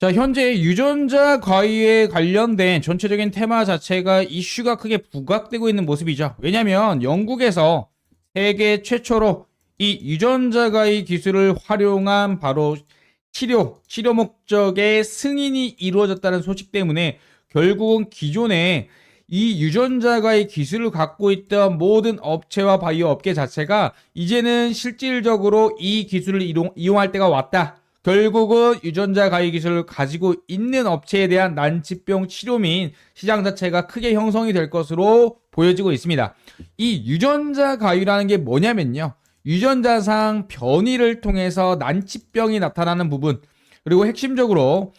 자, 현재 유전자 과위에 관련된 전체적인 테마 자체가 이슈가 크게 부각되고 있는 모습이죠. 왜냐하면 영국에서 세계 최초로 이 유전자 과위 기술을 활용한 바로 치료, 치료 목적의 승인이 이루어졌다는 소식 때문에 결국은 기존에 이 유전자 과위 기술을 갖고 있던 모든 업체와 바이오 업계 자체가 이제는 실질적으로 이 기술을 이용, 이용할 때가 왔다. 결국은 유전자 가위 기술을 가지고 있는 업체에 대한 난치병 치료 및 시장 자체가 크게 형성이 될 것으로 보여지고 있습니다. 이 유전자 가위라는 게 뭐냐면요. 유전자상 변이를 통해서 난치병이 나타나는 부분, 그리고 핵심적으로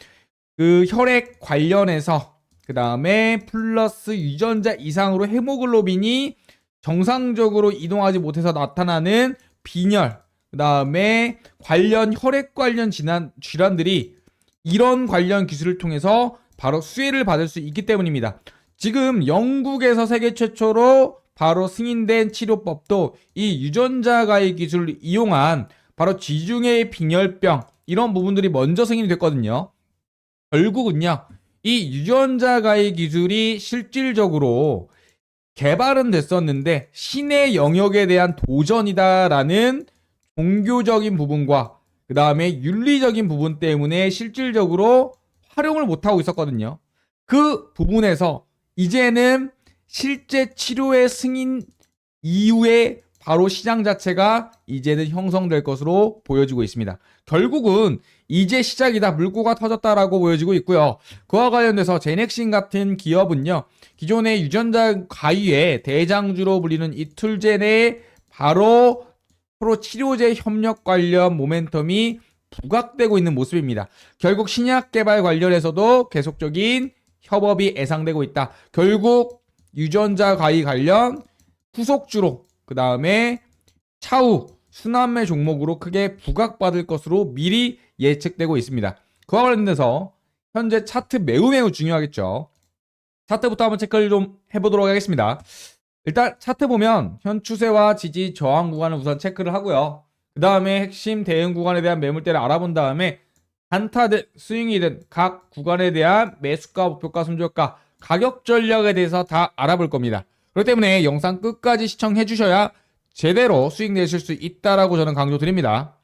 그 혈액 관련해서 그 다음에 플러스 유전자 이상으로 헤모글로빈이 정상적으로 이동하지 못해서 나타나는 빈혈, 그 다음에 관련 혈액 관련 질환, 질환들이 이런 관련 기술을 통해서 바로 수혜를 받을 수 있기 때문입니다. 지금 영국에서 세계 최초로 바로 승인된 치료법도 이 유전자 가위 기술을 이용한 바로 지중해 빈혈병 이런 부분들이 먼저 승인이 됐거든요. 결국은요, 이 유전자 가위 기술이 실질적으로 개발은 됐었는데 신의 영역에 대한 도전이다라는 종교적인 부분과 그 다음에 윤리적인 부분 때문에 실질적으로 활용을 못하고 있었거든요. 그 부분에서 이제는 실제 치료의 승인 이후에 바로 시장 자체가 이제는 형성될 것으로 보여지고 있습니다. 결국은 이제 시작이다. 물꼬가 터졌다라고 보여지고 있고요. 그와 관련돼서 제넥신 같은 기업은요. 기존의 유전자 가위의 대장주로 불리는 이툴젠의 바로 서로 치료제 협력 관련 모멘텀이 부각되고 있는 모습입니다. 결국 신약 개발 관련해서도 계속적인 협업이 예상되고 있다. 결국 유전자 가위 관련 후속주로 그 다음에 차후 순환매 종목으로 크게 부각받을 것으로 미리 예측되고 있습니다. 그와 관련돼서 현재 차트 매우 매우 중요하겠죠. 차트부터 한번 체크를 좀 해보도록 하겠습니다. 일단 차트 보면 현 추세와 지지 저항 구간을 우선 체크를 하고요. 그 다음에 핵심 대응 구간에 대한 매물대를 알아본 다음에 단타든 스윙이든 각 구간에 대한 매수가, 목표가, 손절가, 가격 전략에 대해서 다 알아볼 겁니다. 그렇기 때문에 영상 끝까지 시청해 주셔야 제대로 수익 내실 수 있다라고 저는 강조드립니다.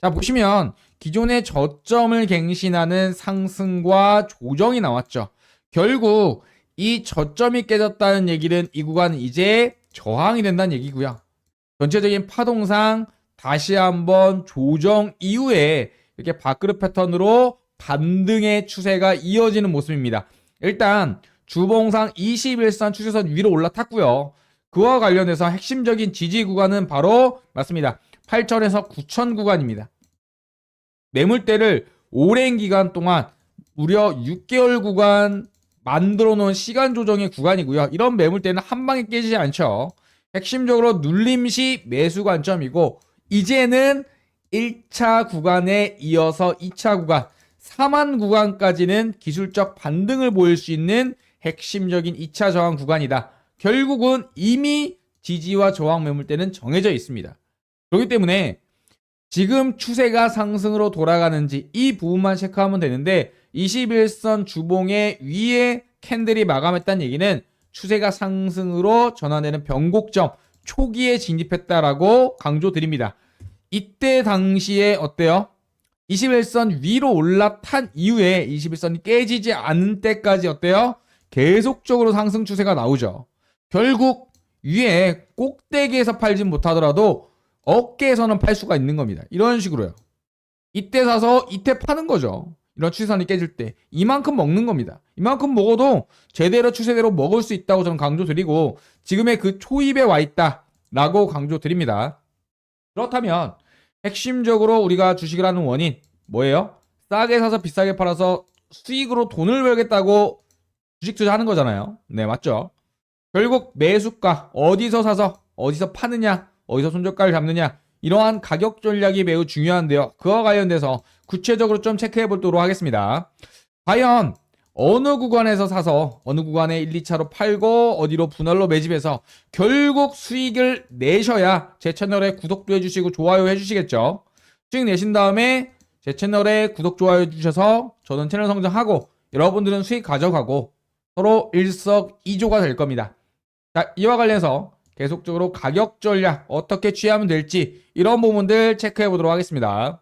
자, 보시면 기존의 저점을 갱신하는 상승과 조정이 나왔죠. 결국 이 저점이 깨졌다는 얘기는 이 구간은 이제 저항이 된다는 얘기고요. 전체적인 파동상 다시 한번 조정 이후에 이렇게 밥그릇 패턴으로 반등의 추세가 이어지는 모습입니다. 일단 주봉상 21선 추세선 위로 올라탔고요. 그와 관련해서 핵심적인 지지 구간은 바로 맞습니다. 8천에서 9천 구간입니다. 매물대를 오랜 기간 동안 무려 6개월 구간 만들어 놓은 시간 조정의 구간이고요. 이런 매물대는 한 방에 깨지지 않죠. 핵심적으로 눌림 시 매수 관점이고 이제는 1차 구간에 이어서 2차 구간, 4만 구간까지는 기술적 반등을 보일 수 있는 핵심적인 2차 저항 구간이다. 결국은 이미 지지와 저항 매물대는 정해져 있습니다. 그렇기 때문에 지금 추세가 상승으로 돌아가는지 이 부분만 체크하면 되는데 21선 주봉의 위에 캔들이 마감했다는 얘기는 추세가 상승으로 전환되는 변곡점 초기에 진입했다라고 강조드립니다. 이때 당시에 어때요? 21선 위로 올라탄 이후에 21선이 깨지지 않는 때까지 어때요? 계속적으로 상승 추세가 나오죠. 결국 위에 꼭대기에서 팔진 못하더라도 어깨에서는 팔 수가 있는 겁니다. 이런 식으로요. 이때 사서 이때 파는 거죠. 이런 추세선이 깨질 때 이만큼 먹는 겁니다. 이만큼 먹어도 제대로 추세대로 먹을 수 있다고 저는 강조드리고 지금의 그 초입에 와 있다라고 강조드립니다. 그렇다면 핵심적으로 우리가 주식을 하는 원인 뭐예요? 싸게 사서 비싸게 팔아서 수익으로 돈을 벌겠다고 주식 투자하는 거잖아요. 네, 맞죠? 결국 매수가 어디서 사서 어디서 파느냐, 어디서 손절가를 잡느냐 이러한 가격 전략이 매우 중요한데요. 그와 관련돼서 구체적으로 좀 체크해 보도록 하겠습니다. 과연 어느 구간에서 사서 어느 구간에 1, 2차로 팔고 어디로 분할로 매집해서 결국 수익을 내셔야 제 채널에 구독도 해주시고 좋아요 해주시겠죠. 수익 내신 다음에 제 채널에 구독, 좋아요 주셔서 저는 채널 성장하고 여러분들은 수익 가져가고 서로 일석이조가 될 겁니다. 자, 이와 관련해서 계속적으로 가격 전략 어떻게 취하면 될지 이런 부분들 체크해 보도록 하겠습니다.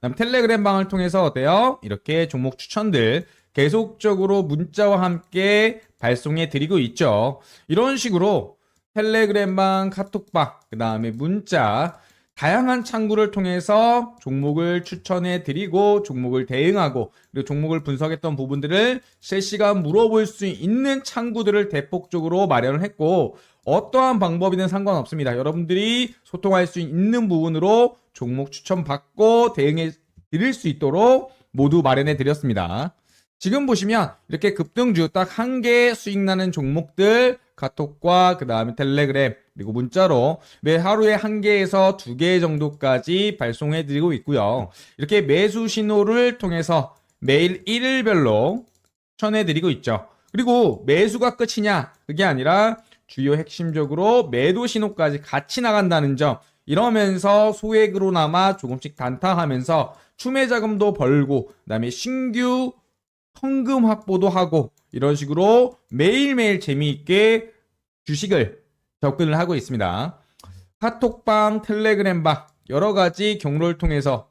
그 다음 텔레그램 방을 통해서 어때요? 이렇게 종목 추천들 계속적으로 문자와 함께 발송해 드리고 있죠. 이런 식으로 텔레그램방, 카톡방, 그 다음에 문자, 다양한 창구를 통해서 종목을 추천해 드리고 종목을 대응하고 그리고 종목을 분석했던 부분들을 실시간 물어볼 수 있는 창구들을 대폭적으로 마련을 했고 어떠한 방법이든 상관없습니다. 여러분들이 소통할 수 있는 부분으로 종목 추천 받고 대응해 드릴 수 있도록 모두 마련해 드렸습니다. 지금 보시면 이렇게 급등주 딱 한 개 수익 나는 종목들 카톡과 그 다음에 텔레그램 그리고 문자로 매 하루에 한 개에서 두 개 정도까지 발송해 드리고 있고요. 이렇게 매수 신호를 통해서 매일 일일별로 추천해 드리고 있죠. 그리고 매수가 끝이냐? 그게 아니라 주요 핵심적으로 매도 신호까지 같이 나간다는 점 이러면서 소액으로나마 조금씩 단타하면서 추매 자금도 벌고 그다음에 신규 현금 확보도 하고 이런 식으로 매일매일 재미있게 주식을 접근을 하고 있습니다. 카톡방, 텔레그램방 여러 가지 경로를 통해서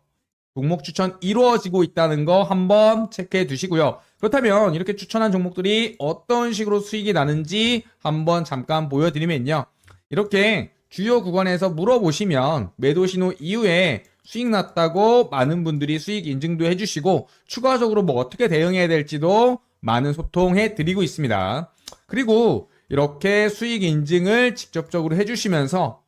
종목 추천 이루어지고 있다는 거 한번 체크해 두시고요. 그렇다면 이렇게 추천한 종목들이 어떤 식으로 수익이 나는지 한번 잠깐 보여드리면요. 이렇게 주요 구간에서 물어보시면 매도 신호 이후에 수익 났다고 많은 분들이 수익 인증도 해주시고 추가적으로 뭐 어떻게 대응해야 될지도 많은 소통해 드리고 있습니다. 그리고 이렇게 수익 인증을 직접적으로 해주시면서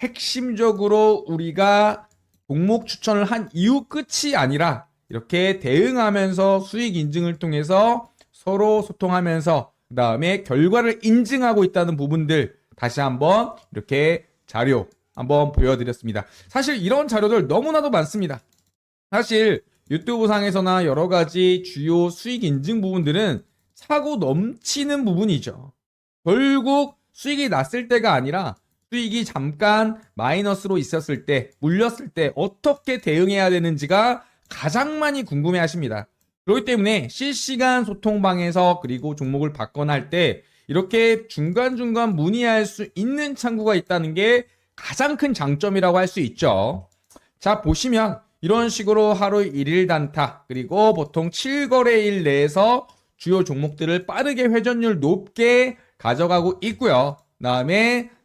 핵심적으로 우리가 종목 추천을 한 이후 끝이 아니라 이렇게 대응하면서 수익 인증을 통해서 서로 소통하면서 그 다음에 결과를 인증하고 있다는 부분들 다시 한번 이렇게 자료 한번 보여드렸습니다. 사실 이런 자료들 너무나도 많습니다. 사실 유튜브 상에서나 여러 가지 주요 수익 인증 부분들은 차고 넘치는 부분이죠. 결국 수익이 났을 때가 아니라 수익이 잠깐 마이너스로 있었을 때, 물렸을 때 어떻게 대응해야 되는지가 가장 많이 궁금해 하십니다. 그렇기 때문에 실시간 소통방에서 그리고 종목을 받거나 할 때 이렇게 중간중간 문의할 수 있는 창구가 있다는 게 가장 큰 장점이라고 할 수 있죠. 자, 보시면 이런 식으로 하루 1일 단타 그리고 보통 7거래일 내에서 주요 종목들을 빠르게 회전율 높게 가져가고 있고요. 다음에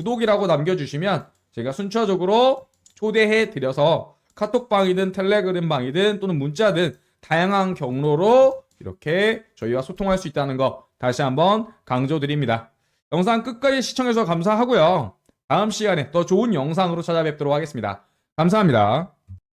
구독이라고 남겨주시면 제가 순차적으로 초대해 드려서 카톡방이든 텔레그램 방이든 또는 문자든 다양한 경로로 이렇게 저희와 소통할 수 있다는 거 다시 한번 강조드립니다. 영상 끝까지 시청해서 감사하고요. 다음 시간에 더 좋은 영상으로 찾아뵙도록 하겠습니다. 감사합니다.